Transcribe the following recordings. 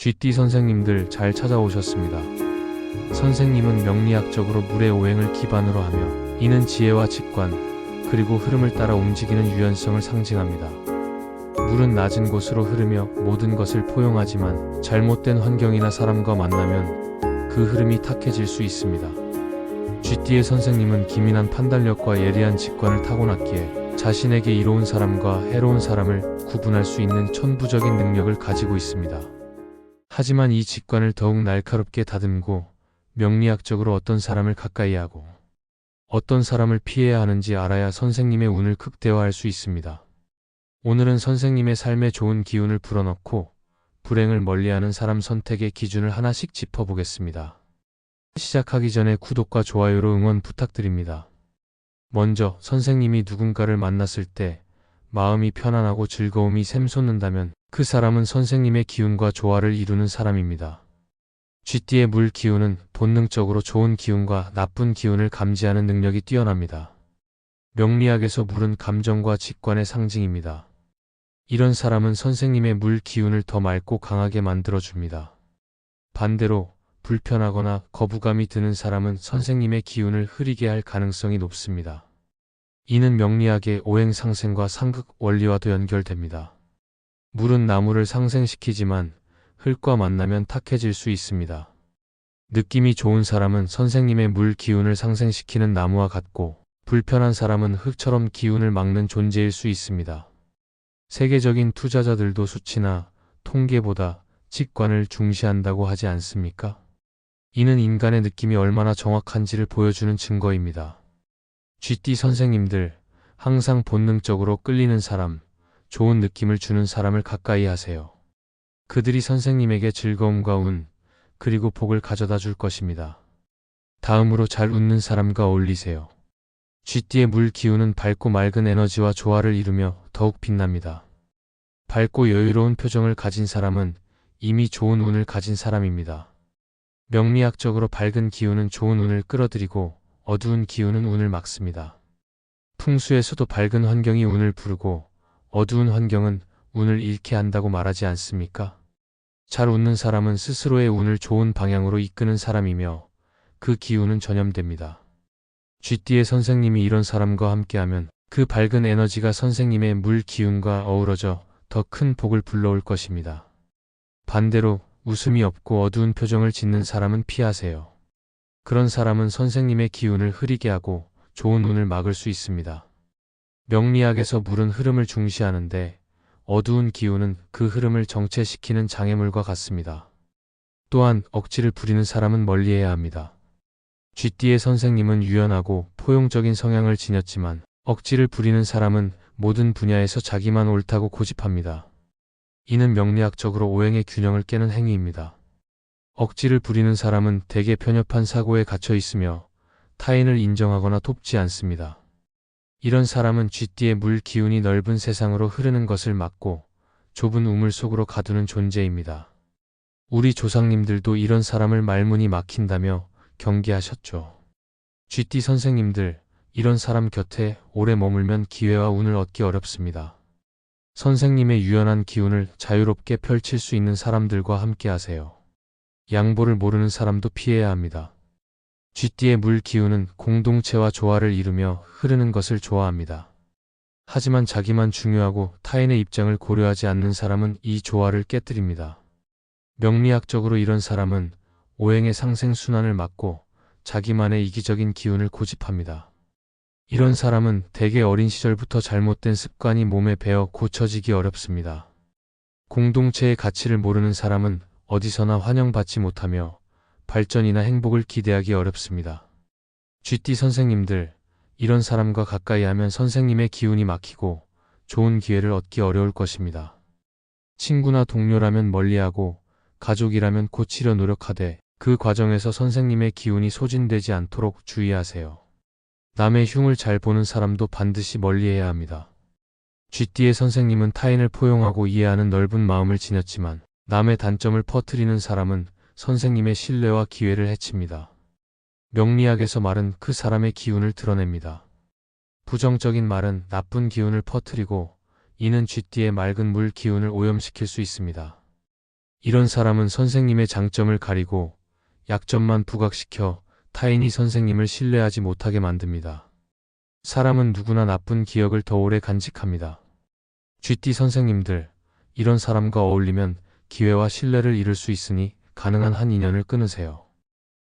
GT 선생님들 잘 찾아오셨습니다. 선생님은 명리학적으로 물의 오행을 기반으로 하며 이는 지혜와 직관 그리고 흐름을 따라 움직이는 유연성을 상징합니다. 물은 낮은 곳으로 흐르며 모든 것을 포용하지만 잘못된 환경이나 사람과 만나면 그 흐름이 탁해질 수 있습니다. GT의 선생님은 기민한 판단력과 예리한 직관을 타고났기에 자신에게 이로운 사람과 해로운 사람을 구분할 수 있는 천부적인 능력을 가지고 있습니다. 하지만 이 직관을 더욱 날카롭게 다듬고 명리학적으로 어떤 사람을 가까이 하고 어떤 사람을 피해야 하는지 알아야 선생님의 운을 극대화할 수 있습니다. 오늘은 선생님의 삶에 좋은 기운을 불어넣고 불행을 멀리하는 사람 선택의 기준을 하나씩 짚어보겠습니다. 시작하기 전에 구독과 좋아요로 응원 부탁드립니다. 먼저 선생님이 누군가를 만났을 때 마음이 편안하고 즐거움이 샘솟는다면 그 사람은 선생님의 기운과 조화를 이루는 사람입니다. GT의 물 기운은 본능적으로 좋은 기운과 나쁜 기운을 감지하는 능력이 뛰어납니다. 명리학에서 물은 감정과 직관의 상징입니다. 이런 사람은 선생님의 물 기운을 더 맑고 강하게 만들어줍니다. 반대로 불편하거나 거부감이 드는 사람은 선생님의 기운을 흐리게 할 가능성이 높습니다. 이는 명리학의 오행 상생과 상극 원리와도 연결됩니다. 물은 나무를 상생시키지만 흙과 만나면 탁해질 수 있습니다. 느낌이 좋은 사람은 선생님의 물 기운을 상생시키는 나무와 같고 불편한 사람은 흙처럼 기운을 막는 존재일 수 있습니다. 세계적인 투자자들도 수치나 통계보다 직관을 중시한다고 하지 않습니까? 이는 인간의 느낌이 얼마나 정확한지를 보여주는 증거입니다. GT 선생님들, 항상 본능적으로 끌리는 사람, 좋은 느낌을 주는 사람을 가까이 하세요. 그들이 선생님에게 즐거움과 운, 그리고 복을 가져다 줄 것입니다. 다음으로 잘 웃는 사람과 어울리세요. GT의 물 기운은 밝고 맑은 에너지와 조화를 이루며 더욱 빛납니다. 밝고 여유로운 표정을 가진 사람은 이미 좋은 운을 가진 사람입니다. 명리학적으로 밝은 기운은 좋은 운을 끌어들이고 어두운 기운은 운을 막습니다. 풍수에서도 밝은 환경이 운을 부르고 어두운 환경은 운을 잃게 한다고 말하지 않습니까? 잘 웃는 사람은 스스로의 운을 좋은 방향으로 이끄는 사람이며 그 기운은 전염됩니다. GT의 선생님이 이런 사람과 함께하면 그 밝은 에너지가 선생님의 물 기운과 어우러져 더 큰 복을 불러올 것입니다. 반대로 웃음이 없고 어두운 표정을 짓는 사람은 피하세요. 그런 사람은 선생님의 기운을 흐리게 하고 좋은 운을 막을 수 있습니다. 명리학에서 물은 흐름을 중시하는데 어두운 기운은 그 흐름을 정체시키는 장애물과 같습니다. 또한 억지를 부리는 사람은 멀리해야 합니다. GT의 선생님은 유연하고 포용적인 성향을 지녔지만 억지를 부리는 사람은 모든 분야에서 자기만 옳다고 고집합니다. 이는 명리학적으로 오행의 균형을 깨는 행위입니다. 억지를 부리는 사람은 대개 편협한 사고에 갇혀 있으며 타인을 인정하거나 돕지 않습니다. 이런 사람은 쥐띠의 물 기운이 넓은 세상으로 흐르는 것을 막고 좁은 우물 속으로 가두는 존재입니다. 우리 조상님들도 이런 사람을 말문이 막힌다며 경계하셨죠. 쥐띠 선생님들, 이런 사람 곁에 오래 머물면 기회와 운을 얻기 어렵습니다. 선생님의 유연한 기운을 자유롭게 펼칠 수 있는 사람들과 함께 하세요. 양보를 모르는 사람도 피해야 합니다. 쥐띠의 물 기운은 공동체와 조화를 이루며 흐르는 것을 좋아합니다. 하지만 자기만 중요하고 타인의 입장을 고려하지 않는 사람은 이 조화를 깨뜨립니다. 명리학적으로 이런 사람은 오행의 상생 순환을 막고 자기만의 이기적인 기운을 고집합니다. 이런 사람은 대개 어린 시절부터 잘못된 습관이 몸에 배어 고쳐지기 어렵습니다. 공동체의 가치를 모르는 사람은 어디서나 환영받지 못하며 발전이나 행복을 기대하기 어렵습니다. GT 선생님들, 이런 사람과 가까이 하면 선생님의 기운이 막히고 좋은 기회를 얻기 어려울 것입니다. 친구나 동료라면 멀리하고 가족이라면 고치려 노력하되 그 과정에서 선생님의 기운이 소진되지 않도록 주의하세요. 남의 흉을 잘 보는 사람도 반드시 멀리해야 합니다. GT의 선생님은 타인을 포용하고 이해하는 넓은 마음을 지녔지만 남의 단점을 퍼뜨리는 사람은 선생님의 신뢰와 기회를 해칩니다. 명리학에서 말은 그 사람의 기운을 드러냅니다. 부정적인 말은 나쁜 기운을 퍼뜨리고 이는 쥐띠의 맑은 물 기운을 오염시킬 수 있습니다. 이런 사람은 선생님의 장점을 가리고 약점만 부각시켜 타인이 선생님을 신뢰하지 못하게 만듭니다. 사람은 누구나 나쁜 기억을 더 오래 간직합니다. 쥐띠 선생님들, 이런 사람과 어울리면 기회와 신뢰를 잃을 수 있으니 가능한 한 인연을 끊으세요.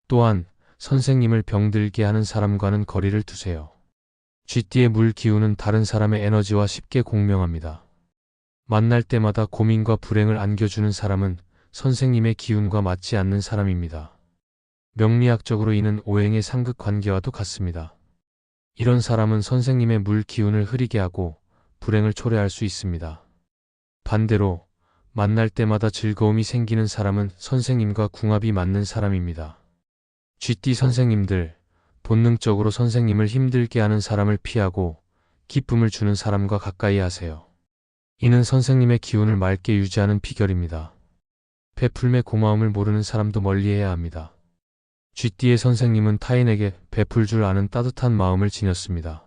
또한 선생님을 병들게 하는 사람과는 거리를 두세요. 쥐띠의 물 기운은 다른 사람의 에너지와 쉽게 공명합니다. 만날 때마다 고민과 불행을 안겨주는 사람은 선생님의 기운과 맞지 않는 사람입니다. 명리학적으로 이는 오행의 상극 관계와도 같습니다. 이런 사람은 선생님의 물 기운을 흐리게 하고 불행을 초래할 수 있습니다. 반대로 만날 때마다 즐거움이 생기는 사람은 선생님과 궁합이 맞는 사람입니다. 쥐띠 선생님들, 본능적으로 선생님을 힘들게 하는 사람을 피하고 기쁨을 주는 사람과 가까이 하세요. 이는 선생님의 기운을 맑게 유지하는 비결입니다. 베풀매 고마움을 모르는 사람도 멀리해야 합니다. 쥐띠의 선생님은 타인에게 베풀 줄 아는 따뜻한 마음을 지녔습니다.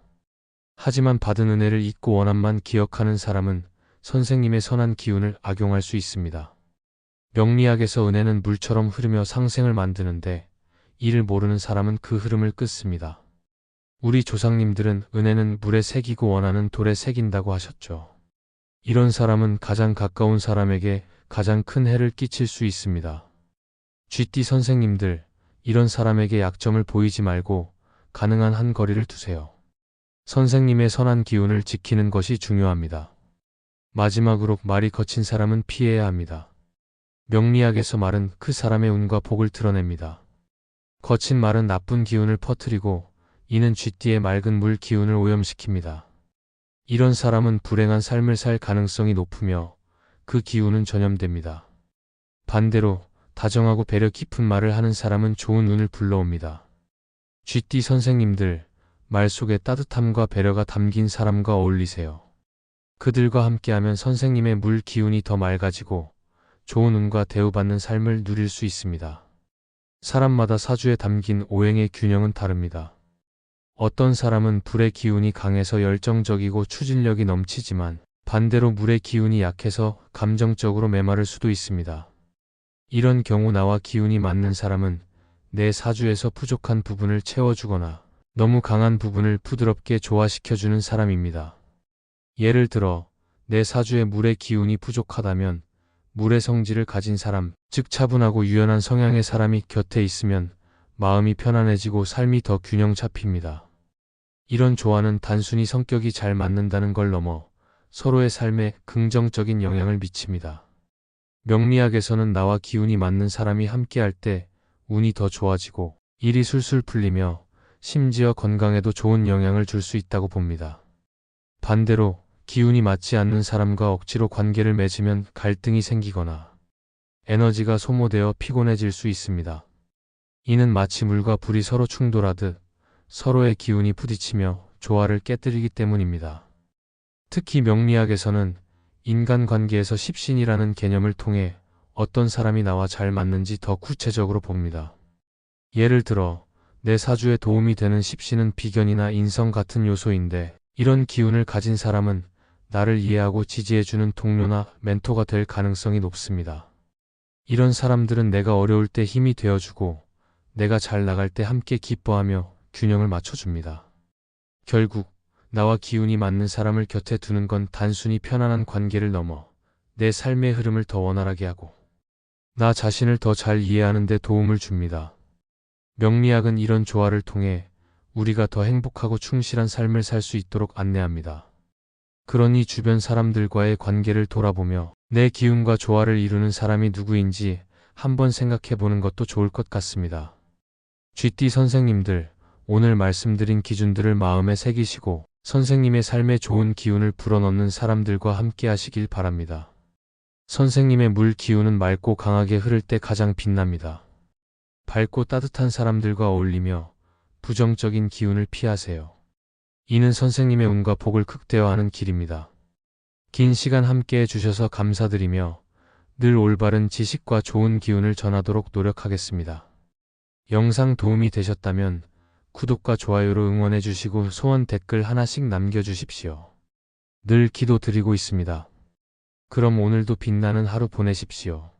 하지만 받은 은혜를 잊고 원함만 기억하는 사람은 선생님의 선한 기운을 악용할 수 있습니다. 명리학에서 은혜는 물처럼 흐르며 상생을 만드는데 이를 모르는 사람은 그 흐름을 끊습니다. 우리 조상님들은 은혜는 물에 새기고 원하는 돌에 새긴다고 하셨죠. 이런 사람은 가장 가까운 사람에게 가장 큰 해를 끼칠 수 있습니다. 쥐띠 선생님들, 이런 사람에게 약점을 보이지 말고 가능한 한 거리를 두세요. 선생님의 선한 기운을 지키는 것이 중요합니다. 마지막으로 말이 거친 사람은 피해야 합니다. 명리학에서 말은 그 사람의 운과 복을 드러냅니다. 거친 말은 나쁜 기운을 퍼뜨리고 이는 쥐띠의 맑은 물 기운을 오염시킵니다. 이런 사람은 불행한 삶을 살 가능성이 높으며 그 기운은 전염됩니다. 반대로 다정하고 배려 깊은 말을 하는 사람은 좋은 운을 불러옵니다. 쥐띠 선생님들, 말 속에 따뜻함과 배려가 담긴 사람과 어울리세요. 그들과 함께하면 선생님의 물 기운이 더 맑아지고 좋은 운과 대우받는 삶을 누릴 수 있습니다. 사람마다 사주에 담긴 오행의 균형은 다릅니다. 어떤 사람은 불의 기운이 강해서 열정적이고 추진력이 넘치지만 반대로 물의 기운이 약해서 감정적으로 메마를 수도 있습니다. 이런 경우 나와 기운이 맞는 사람은 내 사주에서 부족한 부분을 채워주거나 너무 강한 부분을 부드럽게 조화시켜주는 사람입니다. 예를 들어 내 사주에 물의 기운이 부족하다면 물의 성질을 가진 사람, 즉 차분하고 유연한 성향의 사람이 곁에 있으면 마음이 편안해지고 삶이 더 균형 잡힙니다. 이런 조화는 단순히 성격이 잘 맞는다는 걸 넘어 서로의 삶에 긍정적인 영향을 미칩니다. 명리학에서는 나와 기운이 맞는 사람이 함께할 때 운이 더 좋아지고 일이 술술 풀리며 심지어 건강에도 좋은 영향을 줄 수 있다고 봅니다. 반대로 기운이 맞지 않는 사람과 억지로 관계를 맺으면 갈등이 생기거나 에너지가 소모되어 피곤해질 수 있습니다. 이는 마치 물과 불이 서로 충돌하듯 서로의 기운이 부딪히며 조화를 깨뜨리기 때문입니다. 특히 명리학에서는 인간관계에서 십신이라는 개념을 통해 어떤 사람이 나와 잘 맞는지 더 구체적으로 봅니다. 예를 들어 내 사주에 도움이 되는 십신은 비견이나 인성 같은 요소인데 이런 기운을 가진 사람은 나를 이해하고 지지해주는 동료나 멘토가 될 가능성이 높습니다. 이런 사람들은 내가 어려울 때 힘이 되어주고 내가 잘 나갈 때 함께 기뻐하며 균형을 맞춰줍니다. 결국 나와 기운이 맞는 사람을 곁에 두는 건 단순히 편안한 관계를 넘어 내 삶의 흐름을 더 원활하게 하고 나 자신을 더 잘 이해하는 데 도움을 줍니다. 명리학은 이런 조화를 통해 우리가 더 행복하고 충실한 삶을 살 수 있도록 안내합니다. 그러니 주변 사람들과의 관계를 돌아보며 내 기운과 조화를 이루는 사람이 누구인지 한번 생각해 보는 것도 좋을 것 같습니다. 쥐띠 선생님들, 오늘 말씀드린 기준들을 마음에 새기시고 선생님의 삶에 좋은 기운을 불어넣는 사람들과 함께 하시길 바랍니다. 선생님의 물 기운은 맑고 강하게 흐를 때 가장 빛납니다. 밝고 따뜻한 사람들과 어울리며 부정적인 기운을 피하세요. 이는 선생님의 운과 복을 극대화하는 길입니다. 긴 시간 함께 해 주셔서 감사드리며 늘 올바른 지식과 좋은 기운을 전하도록 노력하겠습니다. 영상 도움이 되셨다면 구독과 좋아요로 응원해 주시고 소원 댓글 하나씩 남겨 주십시오. 늘 기도 드리고 있습니다. 그럼 오늘도 빛나는 하루 보내십시오.